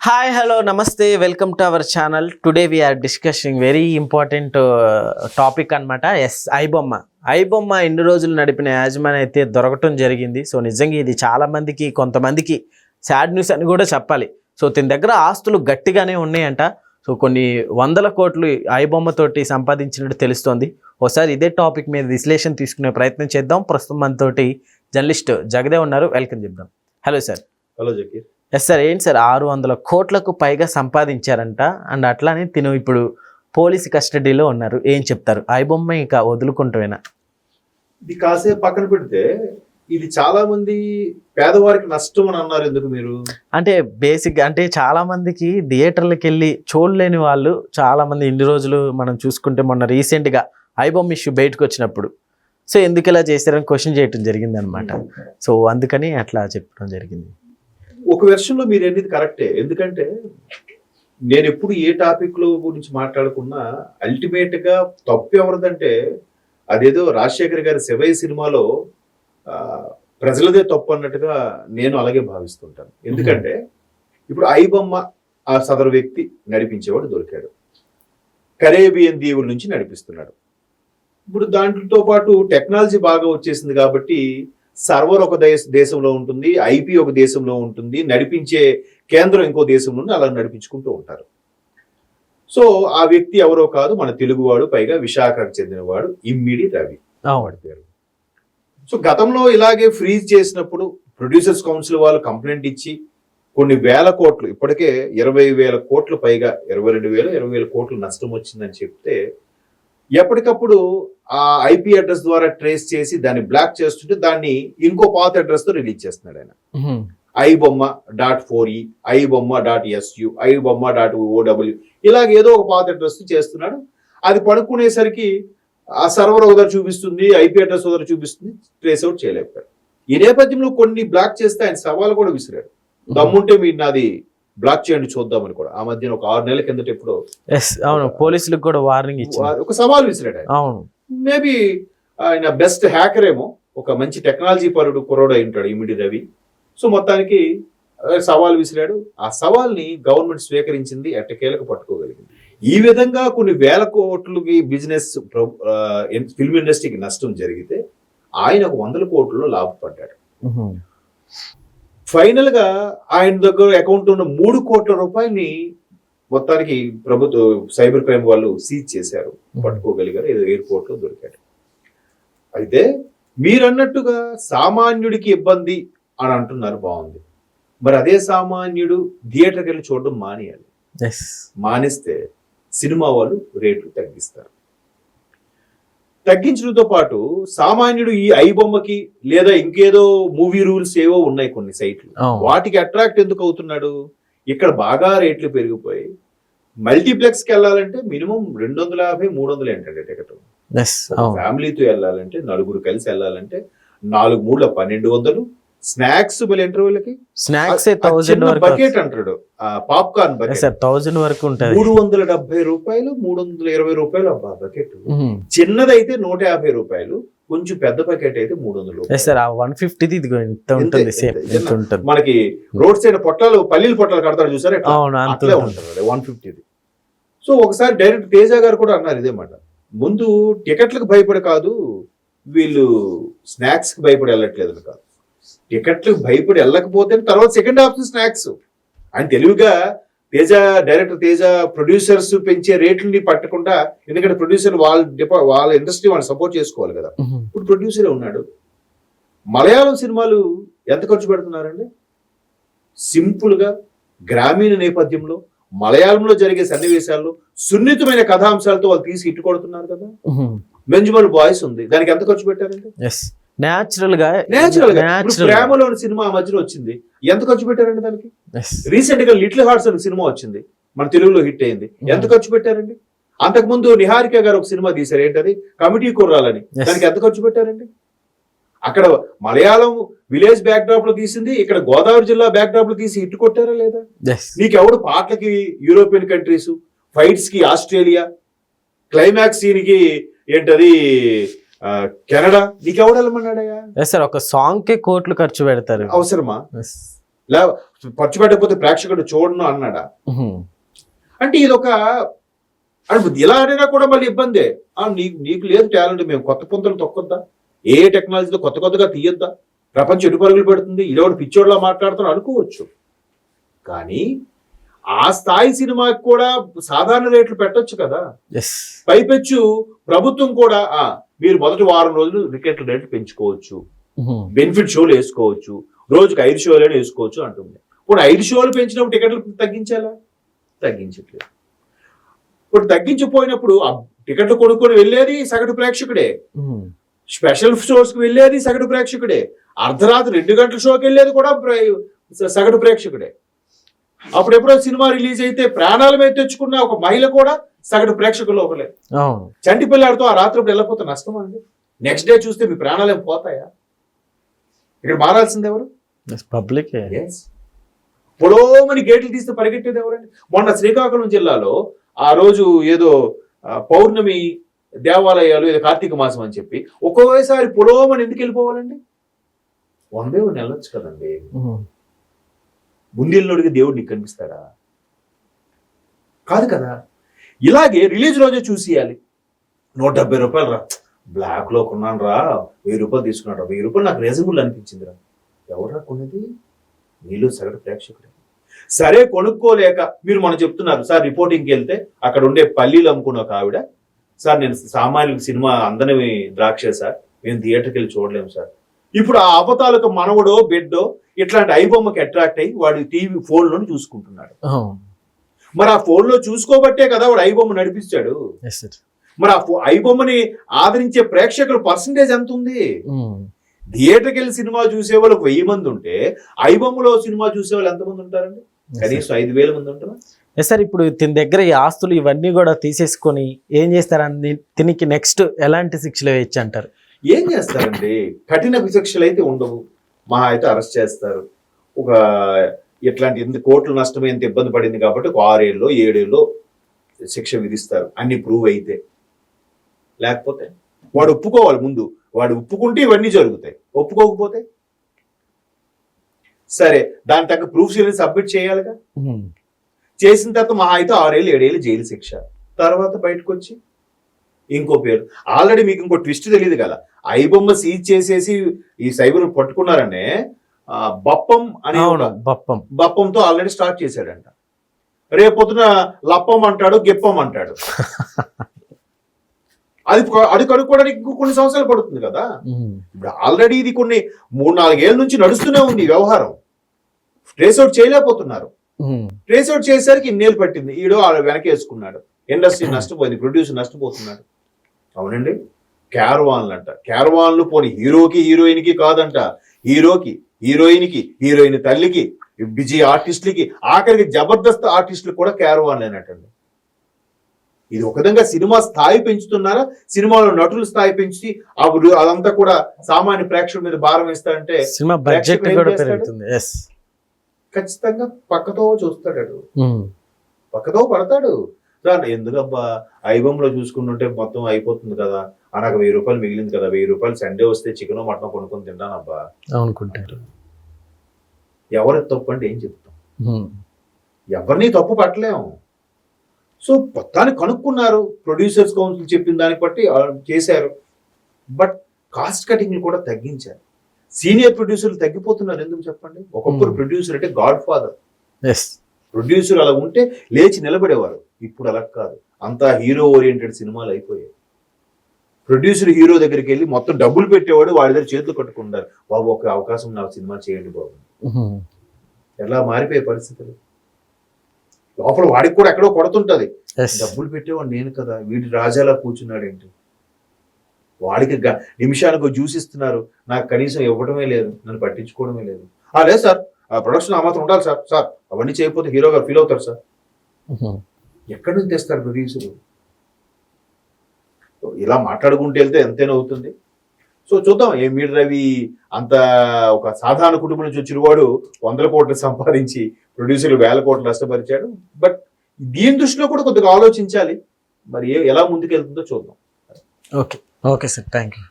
Hi hello namaste welcome to our channel today we are discussing very important topic అనమాట yes iBomma iBomma ఎన్ని రోజులు నడిపిన యాజమాన్ అయితే దొరకటం జరిగింది. సో నిజంగా ఇది చాలామందికి కొంతమందికి సాడ్ న్యూస్ అని కూడా చెప్పాలి. సో దీని దగ్గర ఆస్తులు గట్టిగానే ఉన్నాయంట. సో కొన్ని వందల కోట్లు ఐబొమ్మతోటి సంపాదించినట్టు తెలుస్తోంది. ఒకసారి ఇదే టాపిక్ మీద విశ్లేషణ తీసుకునే ప్రయత్నం చేద్దాం. ప్రస్తుతం మనతోటి జర్నలిస్ట్ జగదే ఉన్నారు. వెల్కమ్ చెప్దాం. Hello sir hello Zakir yes sir ఏంటి సార్? ఆరు వందల కోట్లకు పైగా సంపాదించారంట. అండ్ అట్లానే తిను ఇప్పుడు పోలీస్ కస్టడీలో ఉన్నారు. ఏం చెప్తారు? ఐబొమ్మ ఇక వదులుకుంటామేనా ఇది కాసేపు పక్కన పెడితే ఇది చాలా మంది పేదవారికి నష్టం అని అన్నారు ఎందుకు మీరు? అంటే బేసిక్ అంటే చాలా మందికి థియేటర్లకు వెళ్ళి చూడలేని వాళ్ళు చాలా మంది ఇన్ని రోజులు మనం చూసుకుంటే మొన్న రీసెంట్గా ఐబొమ్మ ఇష్యూ బయటకు వచ్చినప్పుడు. సో ఎందుకు ఇలా చేశారని క్వశ్చన్ చేయటం జరిగింది అనమాట సో అందుకని అట్లా చెప్పడం జరిగింది. ఒక వెర్షన్లో మీరు అనేది కరెక్టే ఎందుకంటే నేను ఎప్పుడు ఏ టాపిక్లో గురించి మాట్లాడుకున్నా అల్టిమేట్గా తప్పు ఎవరిదంటే అదేదో రాజశేఖర్ గారి శివయ్య సినిమాలో ప్రజలదే తప్పు అన్నట్టుగా నేను అలాగే భావిస్తుంటాను. ఎందుకంటే ఇప్పుడు ఐబొమ్మ ఆ సదరు వ్యక్తి నడిపించేవాడు దొరికాడు. కరేబియన్ దీవుల నుంచి నడిపిస్తున్నాడు. ఇప్పుడు దాంట్లో పాటు టెక్నాలజీ బాగా వచ్చేసింది కాబట్టి సర్వర్ ఒక దేశ దేశంలో ఉంటుంది ఐపీ ఒక దేశంలో ఉంటుంది నడిపించే కేంద్రం ఇంకో దేశంలో ఉంది, అలా నడిపించుకుంటూ ఉంటారు. సో ఆ వ్యక్తి ఎవరో కాదు మన తెలుగువాడు పైగా విశాఖకు చెందినవాడు ఇమ్మిడి రవి. వాడి పేరు. సో గతంలో ఇలాగే ఫ్రీజ్ చేసినప్పుడు ప్రొడ్యూసర్స్ కౌన్సిల్ వాళ్ళు కంప్లైంట్ ఇచ్చి కొన్ని వేల కోట్లు ఇప్పటికే ఇరవై వేల కోట్లు పైగా ఇరవై రెండు వేల ఇరవై వేల కోట్లు నష్టం వచ్చిందని చెప్తే ఎప్పటికప్పుడు ఆ ఐపీ అడ్రస్ ద్వారా ట్రేస్ చేసి దాన్ని బ్లాక్ చేస్తుంటే దాన్ని ఇంకో పాత అడ్రస్తో రిలీజ్ చేస్తున్నాడు ఆయన. ఐ బొమ్మ డాట్ ఫోర్ ఈ iBomma dot SU iBomma dot OW ఇలాగ ఏదో ఒక పాత అడ్రస్ చేస్తున్నాడు. అది పడుకునేసరికి ఆ సర్వర్ ఒకదర చూపిస్తుంది ఐపీ అడ్రస్ ఒకదర చూపిస్తుంది ట్రేస్ అవుట్ చేయలేకపోయారు ఈ నేపథ్యంలో కొన్ని బ్లాక్ చేస్తే ఆయన సవాల్ కూడా విసిరాడు. దమ్ముంటే మీరు నాది బ్లాక్ చేయండి చూద్దామని కూడా. ఆ మధ్యన ఒక ఆరు నెలల కిందట ఎప్పుడో అవును. పోలీసులకు కూడా వార్నింగ్ ఇచ్చింది. ఒక సవాల్ విసిరాడు అవును. మేబీ ఆయన బెస్ట్ హ్యాకర్ ఏమో ఒక మంచి టెక్నాలజీ పరుడు కుర్రోడు అయి ఉంటాడు ఇమిడి రవి. సో మొత్తానికి సవాల్ విసిరాడు. ఆ సవాల్ని గవర్నమెంట్ స్వీకరించింది ఎట్టకేలకు పట్టుకోగలిగింది. ఈ విధంగా కొన్ని వేల కోట్లకి బిజినెస్ ఫిల్మ్ ఇండస్ట్రీకి నష్టం జరిగితే ఆయన ఒక వందల కోట్లలో లాభపడ్డాడు. మ్మ్. ఫైనల్గా ఆయన దగ్గర అకౌంట్ ఉన్న మూడు కోట్ల రూపాయలని మొత్తానికి ప్రభుత్వ సైబర్ క్రైమ్ వాళ్ళు సీజ్ చేశారు. పట్టుకోగలిగారు. ఏదో ఎయిర్పోర్ట్లో దొరికాడు. అయితే మీరన్నట్టుగా సామాన్యుడికి ఇబ్బంది అని అంటున్నారు బాగుంది. మరి అదే సామాన్యుడు థియేటర్కి వెళ్ళి చూడడం మానేయాలి. ఎస్. మానేస్తే సినిమా వాళ్ళు రేట్లు తగ్గిస్తారు. తగ్గించడంతో పాటు సామాన్యుడు ఈ ఐ బొమ్మకి లేదా ఇంకేదో మూవీ రూల్స్ ఏవో ఉన్నాయి కొన్ని సైట్లు. వాటికి అట్రాక్ట్ ఎందుకు అవుతున్నాడు? ఇక్కడ బాగా రేట్లు పెరిగిపోయి మల్టీప్లెక్స్కి వెళ్ళాలంటే మినిమం రెండు వందల యాభై మూడు వందలు ఏంటంటే టికెట్. ఫ్యామిలీతో వెళ్ళాలంటే నలుగురు కలిసి వెళ్ళాలంటే నాలుగు మూడు పన్నెండు వందలు స్నాక్స్ ఇంటర్వ్యూలకి స్నాక్స్ బకెట్ అంటాడు. Popcorn bucket. థౌజండ్ వరకు ఉంటుంది. మూడు వందల డెబ్బై రూపాయలు మూడు వందల ఇరవై రూపాయలు అబ్బా బకెట్. చిన్నదైతే నూట యాభై రూపాయలు కొంచెం పెద్ద బకెట్ అయితే మూడు వందల సార్ ఆ వన్ ఫిఫ్టీది ఉంటుంది సేమ్ ఇంతే. ఎంత ఉంటుంది. మనకి రోడ్ సైడ్ పొట్లాలు పల్లీలు పొట్లాలు కడతారు చూసారు అవును అంత ఉంటుంది. వన్ ఫిఫ్టీది. సో ఒకసారి డైరెక్ట్ తేజ గారు కూడా అన్నారు ఇదే మాట. ముందు టికెట్లకు భయపడి కాదు వీళ్ళు స్నాక్స్కి భయపడి వెళ్ళట్లేదు కాదు. టికెట్లకు భయపడి వెళ్ళకపోతే తర్వాత సెకండ్ ఆప్షన్ స్నాక్స్ ఆయన తెలివిగా తేజ డైరెక్టర్ తేజ ప్రొడ్యూసర్స్ పెంచే రేట్లని పట్టకుండా ఎందుకంటే ప్రొడ్యూసర్ వాళ్ళ డిపా వాళ్ళ ఇండస్ట్రీ వాళ్ళు సపోర్ట్ చేసుకోవాలి కదా. ఇప్పుడు ప్రొడ్యూసరే ఉన్నాడు? మలయాళం సినిమాలు ఎంత ఖర్చు పెడుతున్నారండి? సింపుల్గా గ్రామీణ నేపథ్యంలో మలయాళంలో జరిగే సన్నివేశాల్లో సున్నితమైన కథాంశాలతో వాళ్ళు తీసి ఇట్టు కొడుతున్నారు కదా. మ్మ్. బెంజమల్ బాయ్స్ ఉంది. దానికి ఎంత ఖర్చు పెట్టారండి? న్యాచురల్గా గా. న్యాచురల్ ప్రేమలోని సినిమా మధ్యలో వచ్చింది. ఎంత ఖర్చు పెట్టారండి దానికి? రీసెంట్గా లిటిల్ హార్ట్స్ అనే సినిమా వచ్చింది. మన తెలుగులో హిట్ అయింది. ఎంత ఖర్చు పెట్టారండి? అంతకుముందు నిహారిక గారు ఒక సినిమా తీశారు. ఏంటది? కమిటీ కుర్రాలని. దానికి ఎంత ఖర్చు పెట్టారండి? అక్కడ మలయాళం విలేజ్ బ్యాక్ డ్రాప్లో తీసింది. ఇక్కడ గోదావరి జిల్లా బ్యాక్ డ్రాప్లో తీసి హిట్ కొట్టారా లేదా? నీకెవడు పాటలకి యూరోపియన్ కంట్రీస్ ఫైట్స్కి ఆస్ట్రేలియా క్లైమాక్స్ సీన్కి ఏంటది? కెనడా? నీకెవడు వెళ్ళమన్నాడయ్యా ఎస్ సార్ ఒక సాంగ్ కే కోట్లు ఖర్చు పెడతారు. అవసరమా. లే ఖర్చు పెట్టకపోతే ప్రేక్షకుడు చూడను అన్నాడా. అంటే ఇది ఒక అంటే ఇలా ఆడినా కూడా మళ్ళీ ఇబ్బందే. నీకు నీకు లేదు టాలెంట్. మేము కొత్త పుంతలు తొక్కొద్దా? ఏ టెక్నాలజీతో కొత్త కొత్తగా తీయొద్దా? ప్రపంచం ఎటు పరుగులు పెడుతుంది? ఇదొకటి పిచ్చోడ్లా మాట్లాడుతున్నా అనుకోవచ్చు. కానీ ఆ స్థాయి సినిమాకి కూడా సాధారణ రేట్లు పెట్టొచ్చు కదా? పైపెచ్చు ప్రభుత్వం కూడా మీరు మొదటి వారం రోజులు టికెట్ల రేట్లు పెంచుకోవచ్చు. బెనిఫిట్ షోలు వేసుకోవచ్చు. రోజుకి ఐదు షోలు వేసుకోవచ్చు అంటుంది. ఇప్పుడు ఐదు షోలు పెంచినప్పుడు టికెట్లు తగ్గించాలా? తగ్గించట్లేదు. ఇప్పుడు తగ్గించిపోయినప్పుడు ఆ టికెట్లు కొనుక్కొని వెళ్ళేది సగటు ప్రేక్షకుడే. స్పెషల్ షోస్కి వెళ్ళేది సగటు ప్రేక్షకుడే. అర్ధరాత్రి రెండు గంటల షోకి వెళ్ళేది కూడా సగటు ప్రేక్షకుడే. అప్పుడెప్పుడో సినిమా రిలీజ్ అయితే ప్రాణాల మీద తెచ్చుకున్న ఒక మహిళ కూడా సగటు ప్రేక్షకులు ఒకలే అవును. చంటి పిల్లాడితో ఆ రాత్రి వెళ్ళకపోతే నష్టం అండి? నెక్స్ట్ డే చూస్తే మీ ప్రాణాలు ఏం పోతాయా? ఇక్కడ మారాల్సింది ఎవరు? పబ్లిక్ పొలోమని గేట్లు తీస్తే పరిగెట్టేది ఎవరండి? మొన్న శ్రీకాకుళం జిల్లాలో ఆ రోజు ఏదో పౌర్ణమి దేవాలయాలు ఏదో కార్తీక మాసం అని చెప్పి ఒక్కోసారి పొలోమని ఎందుకు వెళ్ళిపోవాలండి? డే వెళ్ళొచ్చు కదండి. ముందెళ్ళోడికి దేవుడు నీకు కనిపిస్తాడా? కాదు కదా. ఇలాగే రిలీజ్ రోజే చూసేయాలి. నూట డెబ్బై రూపాయలు రా. బ్లాక్లో కొన్నాను రా. వెయ్యి రూపాయలు తీసుకున్నాడు వెయ్యి రూపాయలు నాకు రీజనబుల్ అనిపించింది రా. ఎవరా కొన్నది నీళ్ళు సగటు ప్రేక్షకుడే. సరే కొనుక్కోలేక మీరు మనం చెప్తున్నారు. సార్ రిపోర్టింగ్కి వెళ్తే అక్కడ ఉండే పల్లీలు అమ్ముకున్న ఒక ఆవిడ. సార్ నేను సామాన్యులకు సినిమా అందని ద్రాక్ష సార్. మేము థియేటర్కి వెళ్ళి చూడలేము సార్. ఇప్పుడు ఆ అవతాలకు మనవడో బిడ్డో ఇట్లాంటి ఐబొమ్మకి అట్రాక్ట్ అయ్యి వాడు టీవీ ఫోన్లోనే చూసుకుంటున్నాడు. మరి ఆ ఫోన్లో చూసుకోబట్టే కదా వాడు ఐబొమ్మ నడిపిస్తాడు. మరి ఆ ఐబొమ్మని ఆదరించే ప్రేక్షకుల పర్సంటేజ్ ఎంత ఉంది? థియేటర్కి వెళ్ళి సినిమా చూసే వాళ్ళకి వెయ్యి మంది ఉంటే ఐబొమ్మలో సినిమా చూసే వాళ్ళు ఎంతమంది ఉంటారండి? కనీసం ఐదు వేల మంది ఉంటారా? సార్ ఇప్పుడు తిన దగ్గర ఈ ఆస్తులు ఇవన్నీ కూడా తీసేసుకొని ఏం చేస్తారని తినికి నెక్స్ట్ ఎలాంటి శిక్షలు వేయచ్చు అంటారు ఏం చేస్తారండి? కఠిన విచక్షలు అయితే ఉండవు. మహా అయితే అరెస్ట్ చేస్తారు. ఒక ఇట్లాంటి ఎంత కోట్ల నష్టం ఎంత ఇబ్బంది పడింది కాబట్టి ఒక ఆరేళ్ళు ఏడేళ్ళు శిక్ష విధిస్తారు. అన్ని ప్రూవ్ అయితే. లేకపోతే వాడు ఒప్పుకోవాలి ముందు. వాడు ఒప్పుకుంటే ఇవన్నీ జరుగుతాయి. ఒప్పుకోకపోతే? సరే దాని తగ్గ ప్రూఫ్స్ సబ్మిట్ చేయాలిగా. చేసిన తర్వాత మహా అయితే ఆరేళ్ళు ఏడేళ్ళు జైలు శిక్ష. తర్వాత బయటకు వచ్చి ఇంకో పేరు. ఆల్రెడీ మీకు ఇంకో ట్విస్ట్ తెలియదు కదా. ఐబొమ్మ సీజ్ చేసేసి ఈ సైబర్ పట్టుకున్నారనే బప్పం అనే బప్పం. బప్పంతో ఆల్రెడీ స్టార్ట్ చేశాడంట. రేపొద్దున లప్పం అంటాడు గిప్పం అంటాడు. అది అది కనుక్కోవడానికి కొన్ని సంవత్సరాలు పడుతుంది కదా. ఇప్పుడు ఆల్రెడీ ఇది కొన్ని మూడు నాలుగేళ్ళ నుంచి నడుస్తూనే ఉంది వ్యవహారం. ట్రేస్ అవుట్ చేయలేకపోతున్నారు. ట్రేస్ అవుట్ చేసేసరికి ఇన్నేళ్ళు పట్టింది. ఈడో ఆడ వెనక వేసుకున్నాడు ఇండస్ట్రీ నష్టపోయింది ప్రొడ్యూసర్ నష్టపోతున్నాడు. అవునండి. క్యారవాన్లు అంట క్యారవాన్లు పోని హీరోకి హీరోయిన్కి కాదంట. హీరోకి హీరోయిన్కి హీరోయిన్ తల్లికి బిజీ ఆర్టిస్టులకి ఆఖరికి జబర్దస్త్ ఆర్టిస్టులు కూడా క్యారవాన్లు అయినట్టండి. ఇది ఒక విధంగా సినిమా స్థాయి పెంచుతున్నారా? సినిమాలో నటుల స్థాయి పెంచి అప్పుడు అదంతా కూడా సామాన్య ప్రేక్షకుల మీద భారం వేస్తారంటే సినిమా బడ్జెట్ ఖచ్చితంగా పక్కతో చూస్తాడు పక్కతో పడతాడు. ఎందుకబ్బా ఐబొమ్మలో చూసుకుంటుంటే మొత్తం అయిపోతుంది కదా. ఆ నాకు వెయ్యి రూపాయలు మిగిలింది కదా వెయ్యి రూపాయలు సండే వస్తే చికెన్ మటన్ కొనుక్కొని తింటానబ్బా. అనుకుంటారు ఎవరి తప్పు అంటే ఏం చెప్తాం. ఎవరిని తప్పు పట్టలేము సో మొత్తాన్ని కనుక్కున్నారు. ప్రొడ్యూసర్స్ కౌన్సిల్ చెప్పిన దాన్ని బట్టి చేశారు. బట్ కాస్ట్ కటింగ్ కూడా తగ్గించారు. సీనియర్ ప్రొడ్యూసర్లు తగ్గిపోతున్నారు. ఎందుకు చెప్పండి? ఒకప్పుడు. ప్రొడ్యూసర్ అంటే గాడ్ ఫాదర్ ప్రొడ్యూసర్ అలా ఉంటే లేచి నిలబడేవారు. ఇప్పుడు అలా కాదు. అంతా హీరో ఓరియంటెడ్ సినిమాలు అయిపోయాయి. ప్రొడ్యూసర్ హీరో దగ్గరికి వెళ్ళి మొత్తం డబ్బులు పెట్టేవాడు వాడి దగ్గర చేతులు కట్టుకుంటారు. బాబు ఒక అవకాశం నాకు సినిమా చేయండి బాబు. ఎలా మారిపోయే పరిస్థితులు? లోపల వాడికి కూడా ఎక్కడో కొడుతుంటది. డబ్బులు పెట్టేవాడు నేను కదా. వీడి రాజాలా కూర్చున్నాడు ఏంటి? వాడికి నిమిషానికి జ్యూస్ ఇస్తున్నారు. నాకు కనీసం ఇవ్వడమే లేదు. నన్ను పట్టించుకోవడమే లేదు. ఆ లేదు సార్. ఆ ప్రొడక్షన్ ఆ మాత్రం ఉండాలి సార్. సార్ అవన్నీ చేయకపోతే హీరో గారు ఫీల్ అవుతారు సార్. ఎక్కడి నుంచి తెస్తారు ప్రొడ్యూసర్? ఇలా మాట్లాడుకుంటూ వెళ్తే ఎంతైనా అవుతుంది. సో చూద్దాం ఏ మీటర్ రవి అంత ఒక సాధారణ కుటుంబం నుంచి వచ్చిన వాడు వందల కోట్లు సంపాదించి ప్రొడ్యూసర్లు వేల కోట్లు నష్టపరిచాడు. బట్ దీని దృష్టిలో కూడా కొద్దిగా ఆలోచించాలి. మరి ఎలా ముందుకు వెళ్తుందో చూద్దాం. Okay. Okay sir. Thank you